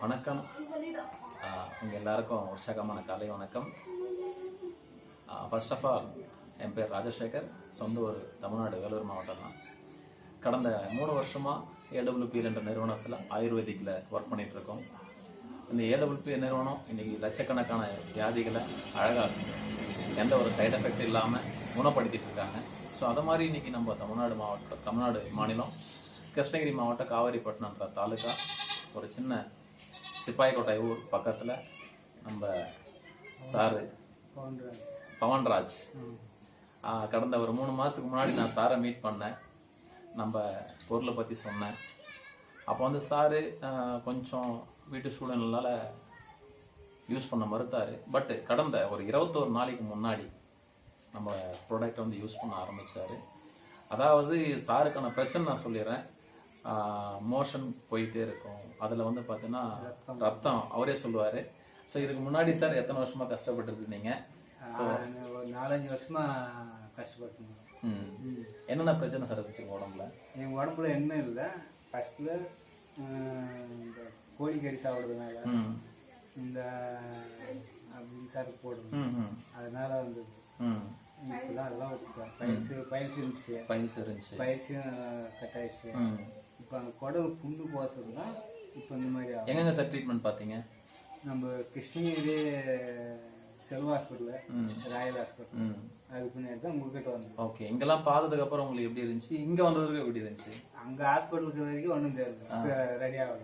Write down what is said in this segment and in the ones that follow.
வணக்கம். ஆஹ் எல்லாருக்கும் உற்சாகமான காலை வணக்கம். ஃபர்ஸ்ட் ஆஃப் ஆல் என் பேர் ராஜசேகர். சொந்த ஊர் தமிழ்நாடு வேலூர் மாவட்டம் தான். கடந்த மூணு வருஷமாக ஏடபிள்யூபிஎல் என்ற நிறுவனத்தில் ஆயுர்வேதிக்கில் ஒர்க் பண்ணிகிட்டு இருக்கோம் இந்த ஏடபிள்யூபி நிறுவனம் இன்னைக்கு லட்சக்கணக்கான வியாதிகளை அழகாக எந்த ஒரு சைடு எஃபெக்ட் இல்லாமல் குணப்படுத்திட்டு இருக்காங்க ஸோ அதை மாதிரி இன்னைக்கு நம்ம தமிழ்நாடு மாவட்டம் தமிழ்நாடு மாநிலம் கிருஷ்ணகிரி மாவட்டம் காவேரிப்பட்டினம்ன்ற தாலுகா ஒரு சின்ன சிப்பாய்கோட்டை ஊர் பக்கத்தில் நம்ம சாரு பவன்ராஜ். கடந்த ஒரு மூணு மாதத்துக்கு முன்னாடி நான் சாரை மீட் பண்ணேன். நம்ம பொருளை பற்றி சொன்னேன். அப்போ வந்து சாரு கொஞ்சம் வீட்டு சூழ்நிலையால் யூஸ் பண்ண மறுத்தார். பட் கடந்த ஒரு இருபத்தோரு நாளைக்கு முன்னாடி நம்ம ப்ராடக்ட் வந்து யூஸ் பண்ண ஆரம்பிச்சாரு. அதாவது சாருக்கான பிரச்சனை நான் சொல்லிடுறேன். மோஷன் போயிட்டே இருக்கும். அதில் வந்து பார்த்தீங்கன்னா ரத்தம். அவரே சொல்லுவார். ஸோ இதுக்கு முன்னாடி சார் எத்தனை வருஷமாக கஷ்டப்பட்டு இருந்தீங்க நான் ஒரு நாலஞ்சு வருஷமா கஷ்டப்பட்டேன் ம். என்னென்ன பிரச்சனை சார் வச்சுருங்க உடம்புல? என் உடம்புல என்ன இல்லை. ஃபஸ்ட்டில் இந்த கோழிக்கறி சாப்பிட்றதுனால இந்த அப்படி சரக்கு போடணும் அதனால வந்து இப்போதான் அதெல்லாம் பயிற்சி பயிற்சி இருந்துச்சு. பைல்ஸ் இருந்துச்சு. பயிற்சியும் கட் ஆயிடுச்சு. இப்போ அந்த குடல் புண்ணு போகிறது தான் இப்போ இந்த மாதிரி எங்கெங்க சார் ட்ரீட்மெண்ட் பார்த்தீங்க? நம்ம கிருஷ்ணகிரி செல்வ ஹாஸ்பிட்டலு ராயல் ஹாஸ்பிட்டல். அதுக்கு பின்னாடி தான் உங்ககிட்ட வந்தோம் ஓகே இங்கெல்லாம் பார்த்ததுக்கு அப்புறம் உங்களுக்கு எப்படி இருந்துச்சு? இங்கே வந்ததுக்கு எப்படி இருந்துச்சு? அங்கே ஹாஸ்பிட்டலுக்கு வரைக்கும் ஒன்றும் தெரியல ரெடி ஆகல.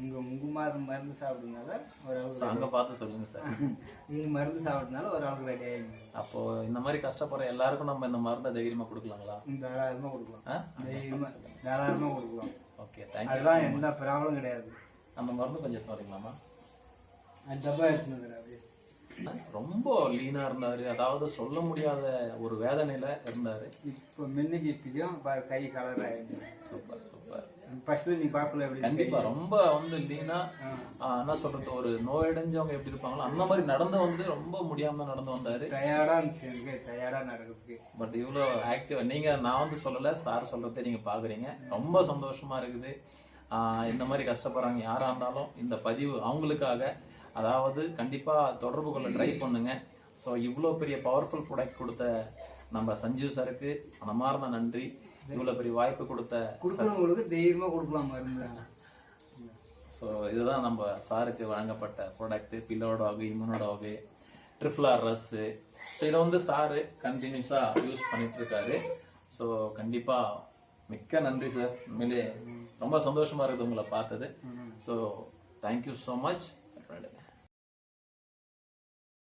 இங்கே உங்க மாதிரி மருந்து சாப்பிட்றதுனால ஸோ ஓரளவுக்கு அங்கே பார்த்து சொல்லுங்கள் சார். இங்கே மருந்து சாப்பிட்றதுனால ஓரளவுக்கு ரெடி ஆகிங்க அப்போது இந்த மாதிரி கஷ்டப்படுற எல்லாருக்கும் நம்ம இந்த மருந்தை தைரியமாக கொடுக்கலாங்களா? தாராளமாக கொடுக்கலாம். ஆ? தைரியமாக தாராளமாக கொடுக்கலாம். ஓகே தேங்க்யூ அதெல்லாம் எந்த ப்ராப்ளம் கிடையாது. அந்த மருந்து கொஞ்சம் வரீங்களாமா அந்த டப்பா எடுத்துன்னு ரொம்ப லீனாக இருந்தார். அதாவது சொல்ல முடியாத ஒரு வேதனையில் இருந்தார். இப்போ மின்னுக்கு இப்பயும் கை கலர் சூப்பர் சூப்பர். ஃபர்ஸ்ட் நீ பார்க்கல எப்படி கண்டிப்பா ரொம்ப வந்து லீனாக என்ன சொல்றது ஒரு நோயடைஞ்சவங்க எப்படி இருப்பாங்களோ அந்த மாதிரி நடந்து வந்து ரொம்ப முடியாம நடந்து வந்தாரு. டயர்டாக இருந்துச்சு எனக்கு டயர்டாக பட் இவ்வளோ ஆக்டிவ் நீங்க நான் வந்து சொல்லலை சார் சொல்றதை நீங்க பாக்குறீங்க. ரொம்ப சந்தோஷமா இருக்குது. ஆஹ் இந்த மாதிரி கஷ்டப்படுறாங்க யாரா இருந்தாலும் இந்த பதிவு அவங்களுக்காக அதாவது கண்டிப்பா தொடர்பு கொள்ள ட்ரை பண்ணுங்க. ஸோ இவ்வளோ பெரிய பவர்ஃபுல் ப்ராடக்ட் கொடுத்த நம்ம சஞ்சீவ் சாருக்கு மனமார்ந்த நன்றி. இவ்வளோ பெரிய வாய்ப்பு கொடுத்த கொடுக்குறவங்களுக்கு தைரியமாக கொடுக்கலாம் மருந்து ஸோ இதுதான் நம்ம சாருக்கு வழங்கப்பட்ட ப்ராடக்ட்டு பில்லோடாகு இம்யூனோடாகு ட்ரிஃபிள் ஆர் ரஸ்ஸு ஸோ இதை வந்து சாரு கண்டினியூஸாக யூஸ் பண்ணிட்டு இருக்காரு ஸோ கண்டிப்பாக மிக்க நன்றி சார் உண்மையிலே ரொம்ப சந்தோஷமா இருக்குது உங்களை பார்த்தது. So thank you so much